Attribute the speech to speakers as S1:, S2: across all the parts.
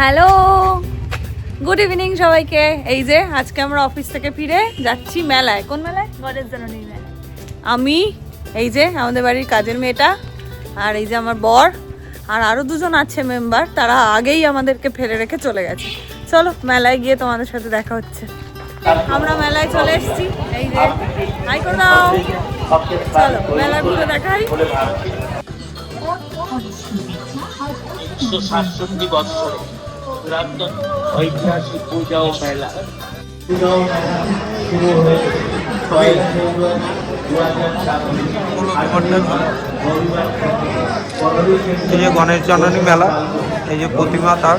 S1: Hello good evening সবাইকে। এই যে আজকে আমরা অফিস থেকে ফিরে যাচ্ছি মেলায়। কোন মেলায়?
S2: গণেশ জননী মেলা
S1: আমি এই যে আমাদের বাড়ির কাজের মেয়েটা আর এই যে আমার বর আর আরও দুজন আছে মেম্বার তারা আগেই আমাদেরকে ফেলে রেখে চলে গেছে। চলো মেলায় গিয়ে তোমাদের সাথে দেখা হচ্ছে। আমরা মেলায় চলে এসেছি। এই যে হাই করে দাও। চলো মেলা ঘুরে দেখাই।
S3: সাতষট্টি বৎসরে ঐতিহাসিক পূজা ও মেলা।
S4: এই যে গণেশ জননী মেলা এই যে প্রতিমা তার।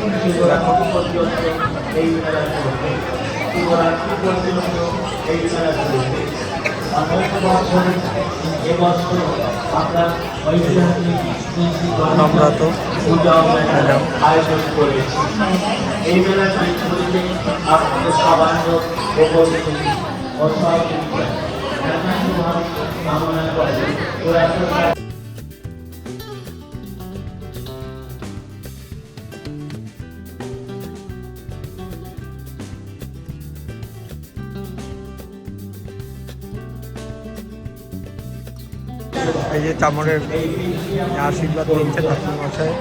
S4: দেখো আমরা তো
S3: আয়োজন করেছি। এই মেলাটি আপনাদের সবার কামনা করে
S4: এই যে চামড়ের আশীর্বাদ দিচ্ছে ঠাকুর মশাই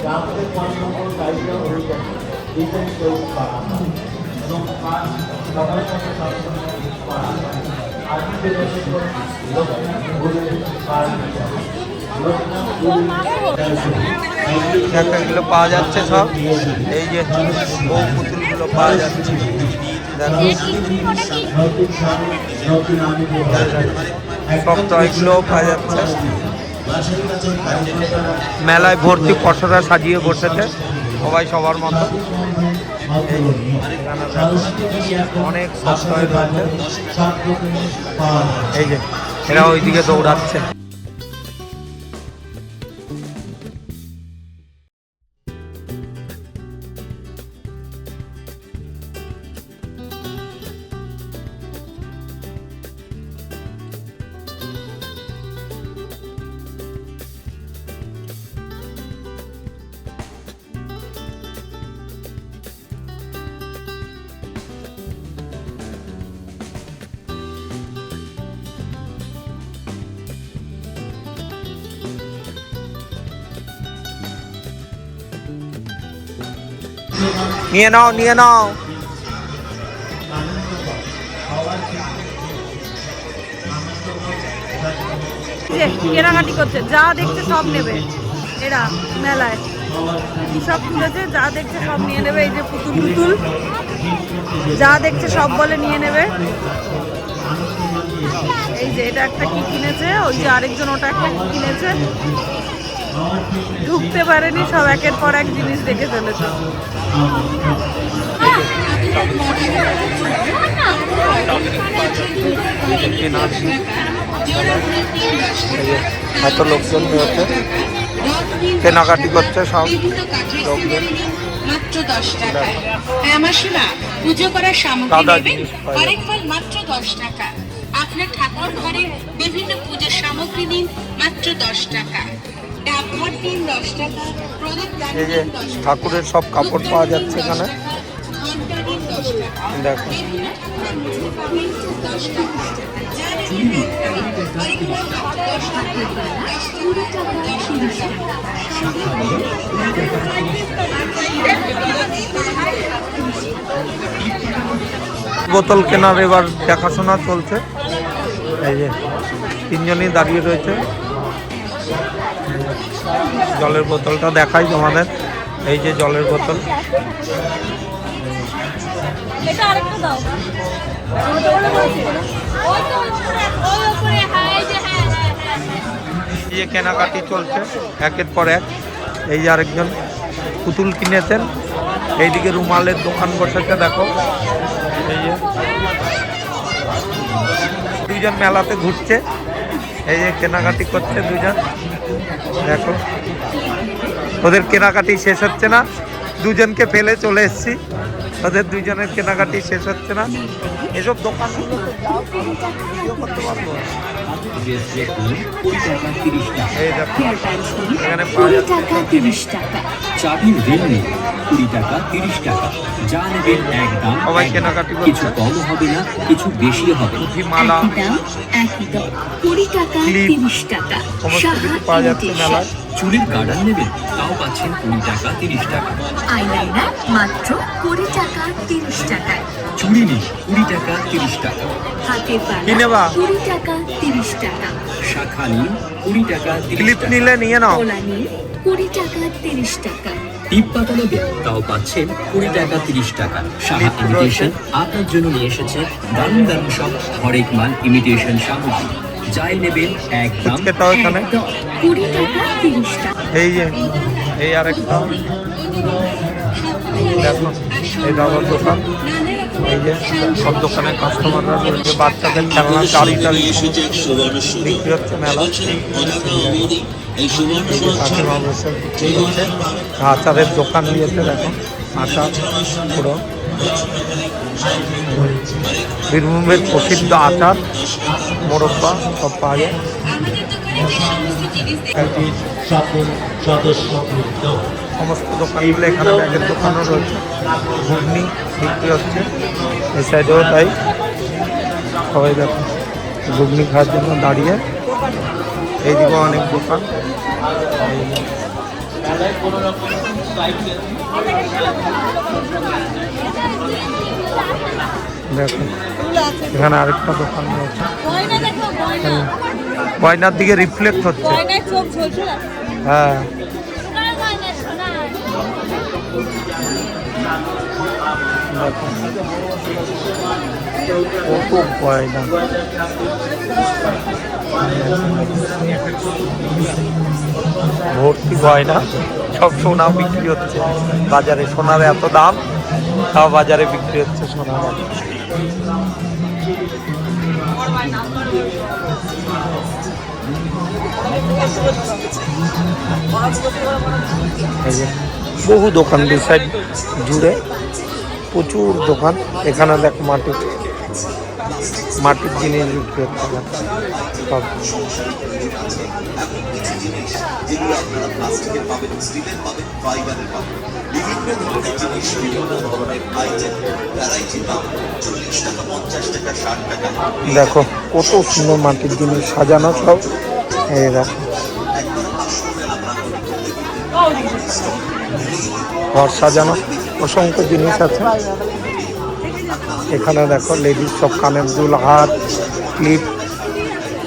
S4: এগুলো পাওয়া যাচ্ছে সব। এই যে বউ পুতুলগুলো পাওয়া যাচ্ছে। দেখো। পাওয়া যাচ্ছে। মেলায় ভর্তি পশরা সাজিয়ে বসেছে, সবাই সবার মতো। অনেক এই যে এরা ওইদিকে দৌড়াচ্ছে। নিয়ে নাও নিয়ে নাও।
S1: কেনাকাটি করছে, যা দেখছে সব নেবে। এরা মেলায়। সব যা দেখছে সব নিয়ে নেবে, এই যে পুতুল পুতুল যা দেখছে সব বলে নিয়ে নেবে। এই যে এটা একটা কি কিনেছে, ওই যে আরেকজন ওটা একটা কি কিনেছে। ঢুকতে পারেনি সব একের পর এক জিনিস দেখে চলেছে
S4: যে এত লোকজন রয়েছে। কেনাকাটি করছে সব। লোকজন
S5: মাত্র দশ টাকা হ্যাঁ পুজো করার সামগ্রী নেবেন। হরেক ফল মাত্র দশ টাকা। আপনার ঠাকুর ঘরের বিভিন্ন পুজোর সামগ্রী নিন মাত্র দশ টাকা।
S4: এই যে। ঠাকুরের সব কাপড় পাওয়া যাচ্ছে এখানে। দেখো। বোতল কেনার এবার দেখাশোনা চলছে। এই যে তিনজনই দাঁড়িয়ে রয়েছে। জলের বোতলটা দেখাই তোমাদের। এই যে জলের বোতল। যে কেনাকাটি চলছে একের পর এক। এই যে আরেকজন পুতুল কিনেছেন। এইদিকে রুমালের দোকান বসেছে দেখো। এই যে। দুইজন মেলাতে ঘুরছে। এই যে কেনাকাটি করছে দুজন। দেখো। ওদের কেনাকাটি শেষ হচ্ছে না। দুজনকে ফেলে চলে এসেছি। ওদের দুজনের কেনাকাটি শেষ হচ্ছে না। এসব দোকানগুলো করতে পারব।
S2: টাকা
S4: এই দেখো এখানে পাওয়া যাচ্ছে।
S6: টাকা তিরিশ টাকা।
S2: চাবির রিং নেই কুড়ি টাকা তিরিশ টাকা। যা নেবেন এক দাম। কিছু কম হবে না কিছু বেশি হবে
S4: মালা
S6: একই দাম কুড়ি টাকা তিরিশ টাকা।
S2: চুলের গার্ডার নেবেন তাও পাচ্ছেন কুড়ি টাকা তিরিশ টাকা।
S6: আইলাইনার মাত্র কুড়ি টাকা তিরিশ টাকায়
S2: চুড়ি নিন কুড়ি টাকা তিরিশ টাকা।
S6: হাতের
S4: কি
S6: পালা কুড়ি টাকা তিরিশ টাকা।
S2: শাখা নিন কুড়ি টাকা তিরিশ টাকা।
S4: নিলে নিয়ে নাও।
S6: নিন কুড়ি টাকা তিরিশ টাকা।
S2: টিপ পাতা নেবেন তাও পাচ্ছেন কুড়ি টাকা তিরিশ টাকা।
S4: রয়েছে।
S2: ইমিটেশন আপনার জন্য নিয়ে এসেছে দারুণ দারুণ সব হরেক মাল ইমিটেশন সামগ্রী। যাই নেবেন
S6: একদম কুড়ি টাকা তিরিশ টাকা।
S4: এই যে এই আরেকটা দেখো এই দাবার দোকান। এই যে সব দোকানের কাস্টমাররা রয়েছে। বাচ্চাদের খেলনা গাড়ি টাড়ি বিক্রি হচ্ছে মেলা। আচারের দোকান দিয়েছে দেখো আচার পুরো। বীরভূমের প্রসিদ্ধ আচার মোরব্বা সব পাওয়া যায়। সমস্ত দোকানগুলো এখানে ব্যাগের দোকানও রয়েছে। ঘুগনি বিক্রি হচ্ছে এই সাইডেও তাই। সবাই দেখো ঘুগনি খাওয়ার জন্য দাঁড়িয়ে। এইদিকে অনেক দোকান। এই যে। দেখো এখানে আরেকটা দোকান রয়েছে।
S1: গয়না
S4: গয়নার দিকে রিফ্লেক্ট হচ্ছে। হ্যাঁ। দেখো। কত গয়না ভর্তি গয়না। সব সোনা বিক্রি হচ্ছে। বাজারে সোনার এত দাম, তাও বাজারে বিক্রি হচ্ছে সোনা। বহু দোকান দু সাইড জুড়ে প্রচুর দোকান। এখানে দেখ মাটির মাটির জিনিস বিক্রি। সব। দেখো, কত সুন্দর মাটির জিনিস সাজানো সব। এই দেখো। ঘর সাজানো, অসংখ্য জিনিস আছে। এখানে দেখো লেডিস সব কানের দুল হাত ক্লিপ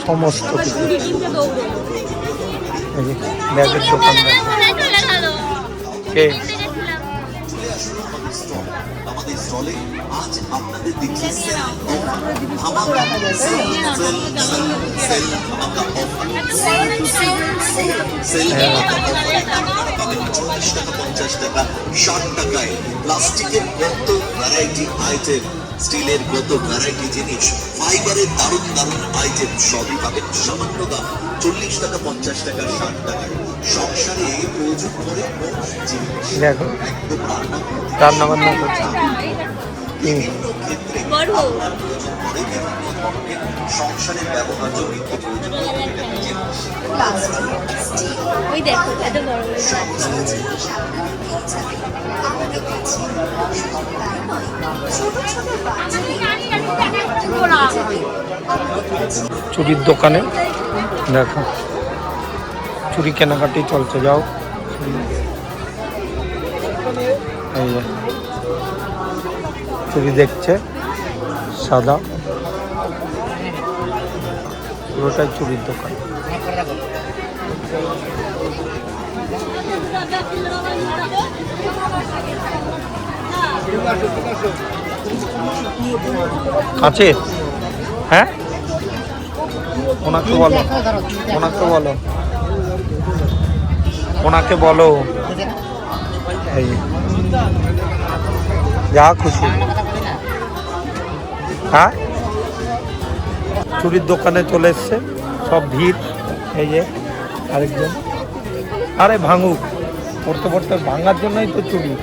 S4: সমস্ত কিছু। ব্যাগের দোকান দেখো। কে?
S7: আমাদের স্টলে আজ আপনাদের পঞ্চাশ টাকা ষাট টাকায় প্লাস্টিকের কত ভ্যারাইটি আইটেম স্টিলের কত ভ্যারাইটি জিনিস ফাইবারের দারুণ দারুণ আইটেম সবই পাবেন। সামান্য দাম চল্লিশ টাকা পঞ্চাশ টাকা ষাট টাকায়। সংসারে প্রয়োজন করে
S4: দেখো।
S7: একদম রান্না
S4: বান্না করছে কি?
S7: সংসারের ব্যবহার্য নিত্য প্রয়োজনীয় প্রতিটা জিনিস
S4: চুরির দোকানে দেখো চুরি কেনাকাটি চলছে যাও। চুরি দেখছে সাদা। পুরোটাই চুরির দোকান। আছে? হ্যাঁ? ওনাকে বলো। ওনাকে বলো। ওনাকে বলো। যা খুশি। হ্যাঁ? চুরির দোকানে চলে এসছে। সব ভিড়। এই যে আরেকজন। আরে ভাঙুক। পড়তে পড়তে ভাঙার জন্যই তো চুরি।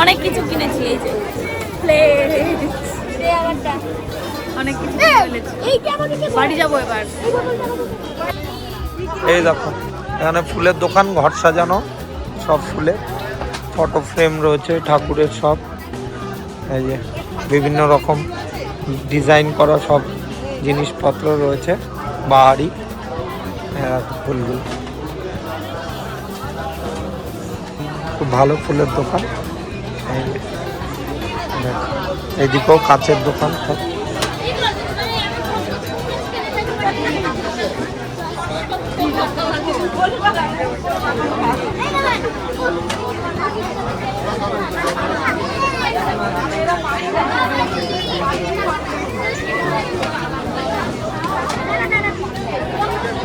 S8: অনেক কিছু কিনেছি এই যে।
S1: অনেক কিছু বাড়ি যাব এবার।
S4: এই দেখো এখানে ফুলের দোকান ঘর সাজানো সব ফুলে ফটো ফ্রেম রয়েছে ঠাকুরের সব। এই যে বিভিন্ন রকম। ডিজাইন করা সব জিনিসপত্র রয়েছে বাহারি এই ফুলগুলো। খুব ভালো ফুলের দোকান। এই যে, দেখো, এইদিকেও কাচের দোকান সব।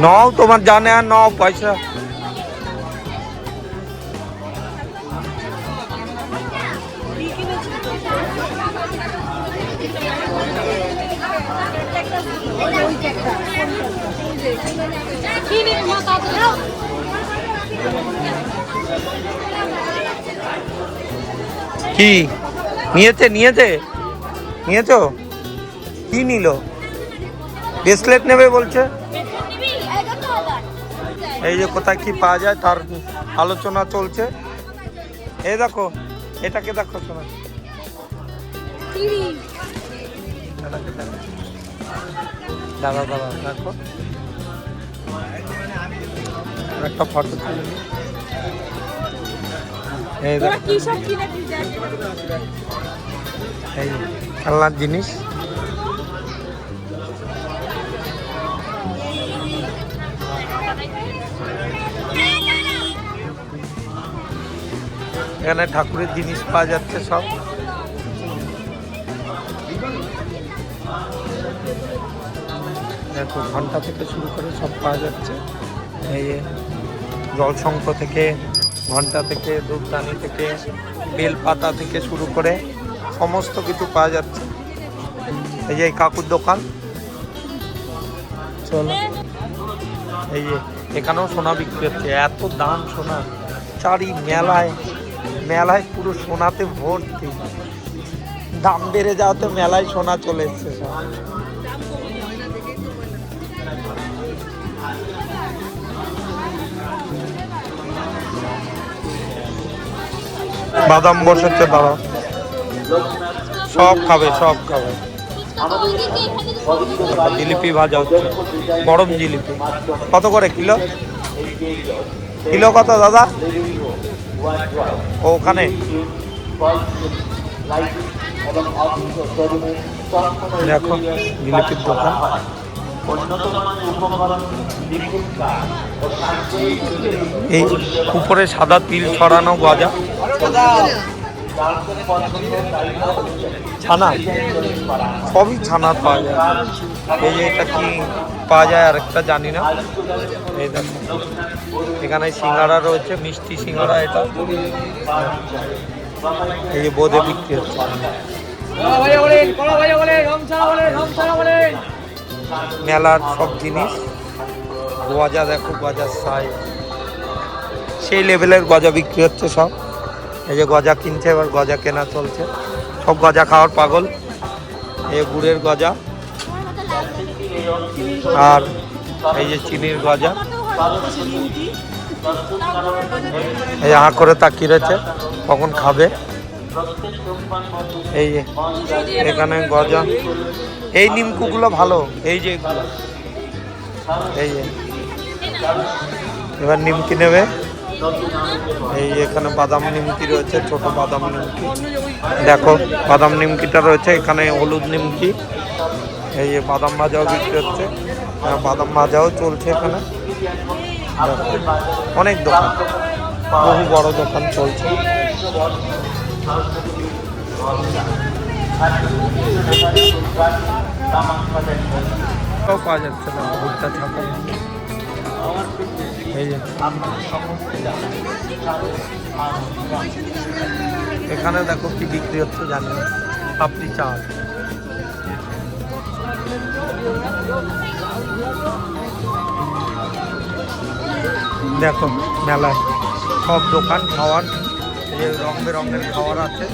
S4: নাও তোমার জানে আর নাও পয়সা। কি? নিয়েছে নিয়েছে? নিয়েছ? কি নিল? ব্রেসলেট নেবে বলছে? এই যে কোথায় কি পাওয়া যায় তার আলোচনা চলছে। এই দেখো এটাকে দেখো শোনা। দাঁড়া দাঁড়া দেখো। একটা ফটো তুলে এই দেখো। এই খেলনার জিনিস। এখানে ঠাকুরের জিনিস পাওয়া যাচ্ছে সব। দেখো, ঘণ্টা থেকে শুরু করে সব পাওয়া যাচ্ছে। এই জলশঙ্খ থেকে, ঘণ্টা থেকে, দুধদানি থেকে, বেলপাতা থেকে শুরু করে সমস্ত কিছু পাওয়া যাচ্ছে। এই যে কাকুর দোকান। চলো। এই যে এখানেও সোনা বিক্রি হচ্ছে। এত দাম সোনা। চারি মেলায় মেলায় পুরো সোনাতে ভর্তি দাম বেড়ে যাওয়াতে মেলায় সোনা চলে এসছে। বাদাম বসেছে, দাঁড়াও। সব খাবে সব খাবে। জিলিপি ভাজা হচ্ছে, গরম জিলিপি। কত করে কিলো? কিলো কত দাদা? ওখানে। দেখো জিলিপির দোকান। এই উপরে সাদা তিল ছড়ানো গজা। ছানা। সবই ছানা পাওয়া যায়। এই যে এটা কি পাওয়া যায় আর একটা জানি না। এই দেখো। এখানে সিঙ্গারা রয়েছে, মিষ্টি সিঙ্গারা এটা। এই যে বোধে বিক্রি হচ্ছে। মেলার সব জিনিস। গজা দেখো গজার সাইজ সেই লেভেলের গজা বিক্রি হচ্ছে সব। এই যে গজা কিনছে, এবার গজা কেনা চলছে। সব গজা খাওয়ার পাগল। এই গুড়ের গজা। আর এই যে চিনির গজা। এই হা করে তাকিয়ে রয়েছে, কখন খাবে। এই যে, এখানে গজা। এই নিমকুগুলো ভালো, এই যে। এই যে, এবার নিমকি নেবে। এই এখানে বাদাম নিমকি রয়েছে, ছোট বাদাম নিমকি। দেখো, বাদাম নিমকিটা রয়েছে, এখানে হলুদ নিমকি। এই যে বাদাম ভাজাও বিক্রি হচ্ছে। বাদাম ভাজাও চলছে এখানে। অনেক দোকান। বহু বড় দোকান চলছে। পাওয়া যাচ্ছে না, ভুট্টা ছাপা। এখানে দেখো কি বিক্রি হচ্ছে জানি না। পাপড়ি দেখো মেলায় সব দোকান খাওয়ার যে রং বেরঙের খাওয়ার আছে।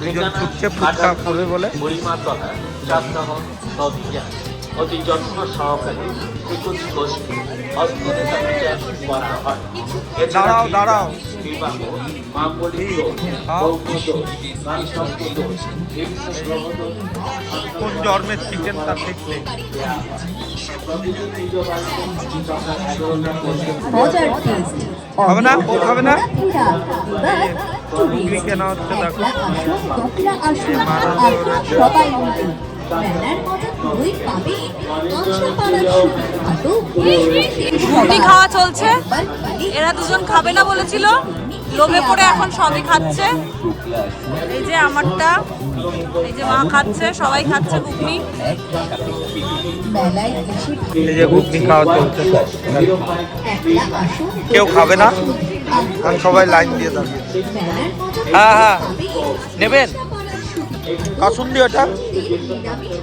S4: দুজন ছুটছে ফুচকা খাবে বলে।
S3: অতি যত্ন সহকারে গোষ্ঠী হস্তরেখা বিচার করা হয়।
S4: দাঁড়াও দাঁড়াও।
S3: বিবাহ মাঙ্গলিক দোষ
S4: কোন জন্মের চিকেন তার
S6: টেস্ট
S4: হবে না? ও খাবে না? কেনা হচ্ছে দেখো।
S6: সবাই মেলার তুই পাবি
S1: খাওয়া চলছে। এরা দুজন খাবে না বলেছিল। লোভে পড়ে এখন সবই খাচ্ছে। এই যে আমারটা এই যে মা খাচ্ছে সবাই খাচ্ছে ঘুগনি।
S4: এই যে ঘুগনি খাওয়া চলছে কেউ খাবে না? কারণ সবাই লাইন দিয়ে দাঁড়িয়ে হ্যাঁ হ্যাঁ। নেবেন? কাসুন্দি ওটা
S6: নিরামিষ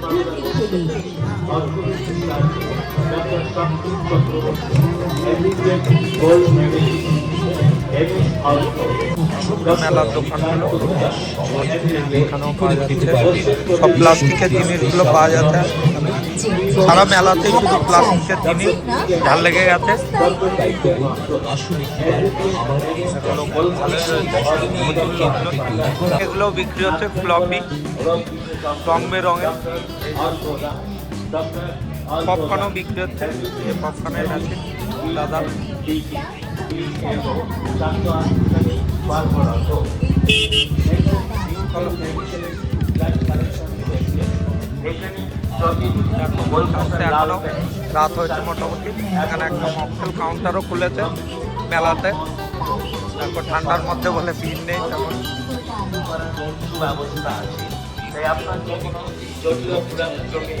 S6: ঘুগনি খেলে
S4: মেলার দোকানগুলো এখানেও পাওয়া যাচ্ছে। সব প্লাস্টিকের জিনিসগুলো পাওয়া যাচ্ছে। সারা মেলাতেই শুধু প্লাস্টিকের জিনিস ঝাল লেগে গেছে। এগুলো বিক্রি হচ্ছে ফ্লপি রং বেরঙের পপকর্নও বিক্রি হচ্ছে। পপকর্নের আছে রাত হয়েছে মোটামুটি। এখানে একটা মকটেল কাউন্টারও খুলেছে মেলাতে। তারপর ঠান্ডার মধ্যে বলে ভিড় নেই তখন
S3: ব্যবস্থা আছে তাই আপনার যে কোনো জটিল জন্য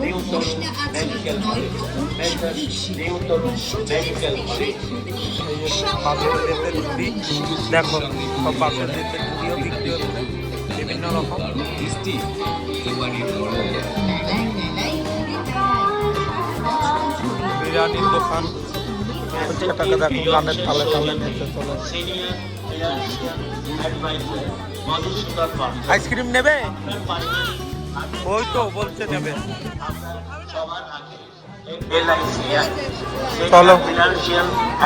S3: Newton medical college Newton medical college
S4: দেখো সব বিক্রি হচ্ছে বিভিন্ন রকম বিরিয়ানির দোকান টাকা দেখো গানের তালে তালে নেচে চলে। আইসক্রিম নেবে? ওই তো, বলছে নেবে। চলো।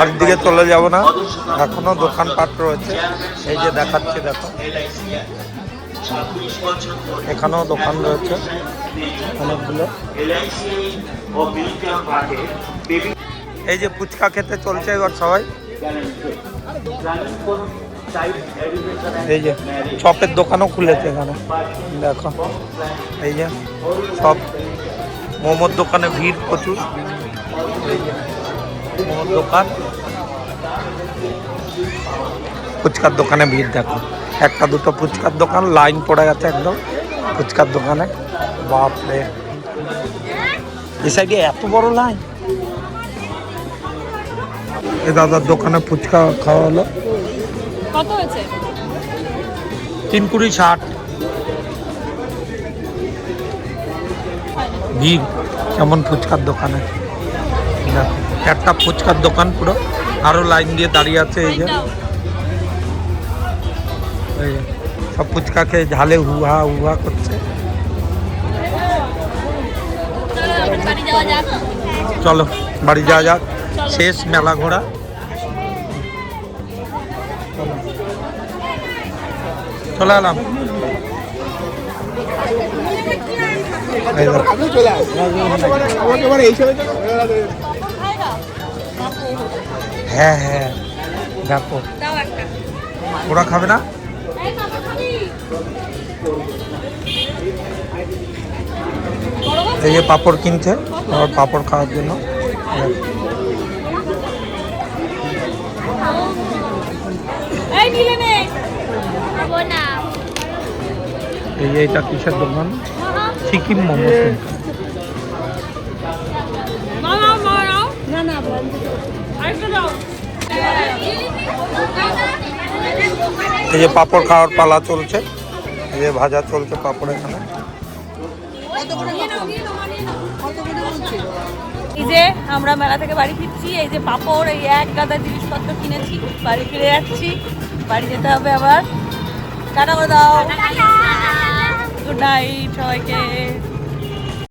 S4: একদিকে চলে যাব না। এখনও দোকানপাট রয়েছে। এই যে দেখাচ্ছি, দেখো। এখানেও দোকান রয়েছে। অনেকগুলো। এই যে ফুচকা খেতে চলছে এবার সবাই। এই যে চপের দোকানও খুলেছে এখানে। দেখো, এই যে সব মোমোর দোকানে ভিড় প্রচুর। মোমোর দোকান। ফুচকার দোকানে ভিড়, দেখো। একটা দুটো ফুচকার দোকান, লাইন পড়ে গেছে একদম ফুচকার দোকানে। বাপরে। এই সাইডে এত বড় লাইন? এই দাদার দোকানে ফুচকা খাওয়া হলো।
S1: কত হয়েছে?
S4: তিন কুড়ি ষাট। ভিড় কেমন ফুচকার দোকানে। দেখো, একটা ফুচকার দোকান পুরো আরও লাইন দিয়ে দাঁড়িয়ে আছে এই যে। সব ফুচকা খেয়ে ঝালে হুহা হুহা করছে। চলো বাড়ি যাওয়া যাক। শেষ মেলা ঘোরা। চলে এলাম। হ্যাঁ হ্যাঁ দেখো। ওরা খাবে না? এই যে পাপড় কিনছে, আবার পাপড় খাওয়ার জন্য।
S1: এই নে
S8: খাব না
S4: এই যে এটা কিসের দোকান? সিকিম মোমো এই যে পাপড় খাওয়ার পালা চলছে। এই যে ভাজা চলছে পাপড় এখানে।
S1: এই যে আমরা মেলা থেকে বাড়ি ফিরছি এই যে পাপড় এই এক গাদা জিনিসপত্র কিনেছি বাড়ি ফিরে যাচ্ছি। বাড়ি যেতে হবে আবার। টাটা করে দাও। গুড নাইট সবাইকে